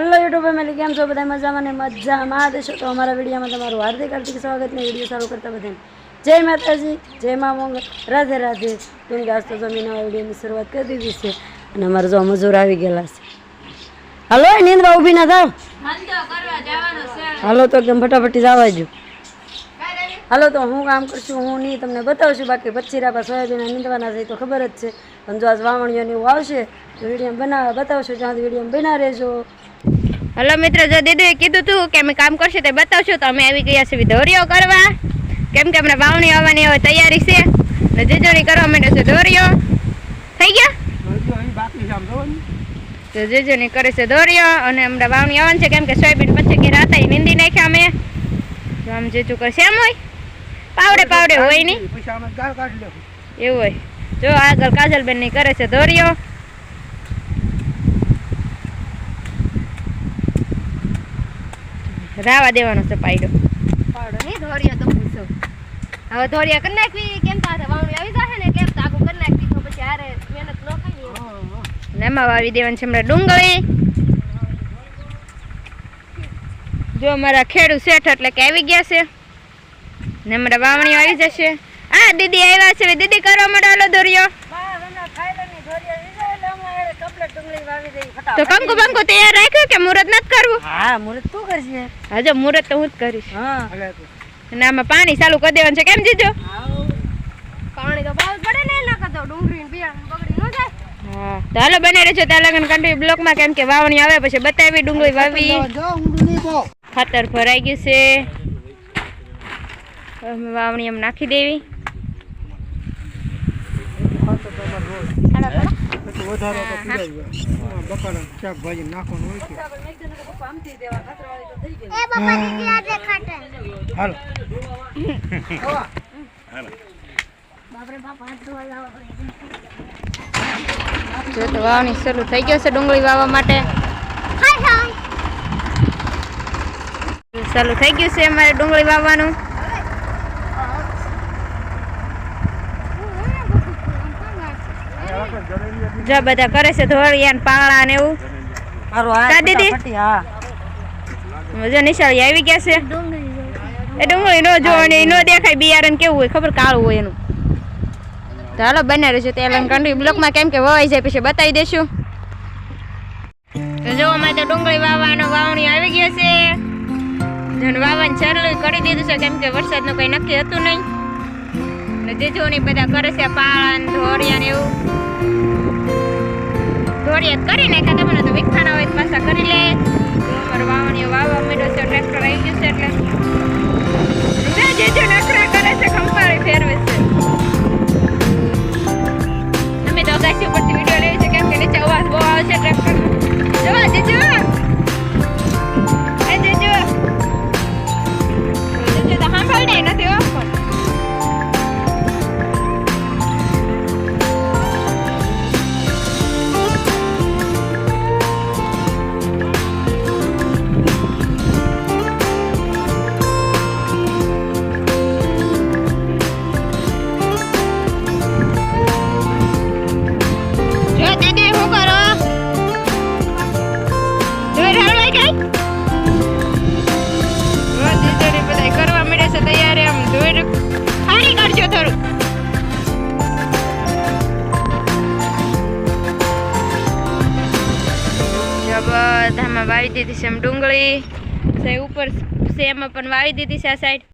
Hello YouTube family કેમ છો? બધા મજામાં ને મજામાં દેશો તો અમારા વિડીયોમાં તમારું હાર્દિક હાર્દિક સ્વાગત ને વીડિયો ચાલુ કરતા બધાને. જય માતાજી, જય મા મોંગલ રાધે રાધે. તું આજ તો જમીન વિડીયોની શરૂઆત કરી દીધી છે અને અમારા જો મજૂર આવી ગયેલા છે. હલો એ નીંદવા ઊભી ના થાવ? હાલો તો એકદમ ફટાફટી જવા જો હાલો તો હું કામ કરશું, હું નહીં, તમને બતાવશું. બાકી પછી રાપા સોયાબીન નીંદવાના છે તો ખબર જ છે. પણ જો આજ વાવણીઓની આવશે, તો વીડિયો બનાવ બતાવશું ત્યાં વીડિયો બના રહેજો. હલો મિત્રો જો દીદીએ કીધું હતું કે અમે કામ કરશું તે બતાવશું તો અમે આવી ગયા છીએ ધોરીઓ કરવા. કેમ કે અમને વાવણી આવવાની હવે તૈયારી છે. ને જેજોણી કરવા માંડે છે ધોરીઓ. થઈ ગયા? તો જેજોણી કરે છે ધોરીઓ અને હમણાં વાવણી આવવાની છે કેમ કે સોયાબીન પછી કે રાતે નીંદી નાખ્યા અમે. તો આમ જેજું કરશે એમ હોય? પાવડે પાવડે હોય નહીં એવું હોય. જો આગળ કાજલબેનની કરે છે ધોરીઓ. રાવા દેવાનો છે પાયડો. પાડો નહીં ધોરિયા તો પૂછો. હવે ધોરિયા કરી નાખવી કેમ તારે વાવણી આવી જશે ને કેમ તો આગું કરી નાખવી તો પછી હારે મહેનત ન કરી ને એમાં. વાવી દેવાની છે હમણાં ડુંગળી. જો અમારા ખેડૂત શેઠ એટલે કે આવી ગયા છે. ને હમણાં વાવણી આવી જશે. આ દીદી આવ્યા છે દીદી કરવા માંડો ઓલો ધોરિયો તો કંકુ બંકુ તૈયાર રાખ્યું કે મુહૂર્ત નથી કરવું? હા મુરત તું કરશે. હા જો મુહૂર્ત તો હું જ કરીશ. હા. અને આમાં પાણી ચાલુ કરી દેવાનું છે કેમ જીજો? પાણી તો બહુ પડે ને એના કરતો. ડુંગળી ને બિયારણ બગડી ન જાય. હા. તો હાલો બને રહેજો ત્યાં લગન કન્ટ્રી બ્લોકમાં કેમ કે વાવણી આવે પછી બતાવી ડુંગળી વાવી. ખાતર ભરાઈ ગયું છે. વાવણી એમ નાખી દેવી. શાકભાજી નાખવાનું હોય છે એ બાપા દીદી આજે ખાટે. હાલો. જો તો વાવણી શરૂ થઈ ગયો છે ડુંગળી વાવવા માટે. હાય હાય. ચાલુ થઈ ગયું છે અમારે ડુંગળી વાવવાનું. જો બધા કરે છે ધોળિયા ને પાંગળા ને એવું. કા દીદી? જો નિશાળ આવી ગયા છે. એ ડુંગળી નો જોવાની નો દેખાય બિયારણ કેવું હોય ખબર કાળું હોય એનું. તો હાલો બને રહેશે તે લઈને બ્લોકમાં. કેમ કે વવાઈ જાય પછી બતાવી દેશું. તો જો અમારે તો ડુંગળી વાવવાનો વાવણી આવી ગયો છે. વાવવાનું ચાલુ કરી દીધું છે કેમ કે વરસાદનું કંઈ નક્કી હતું નહીં. ને જે જો ને બધા કરે છે પાળા ને ધોળિયા ને એવું. ધોળિયા કરી નાખ્યા તમને તો વિખાના હોય પાછા કરી લે. અમારે વાવણીઓ વાવવા માંડ્યો છે, ટ્રેક્ટર આવી ગયું છે એટલે બધામાં વાવી દીધી છે એમ ડુંગળી. ઉપર સેમ પણ વાવી દીધી છે આ સાઈડ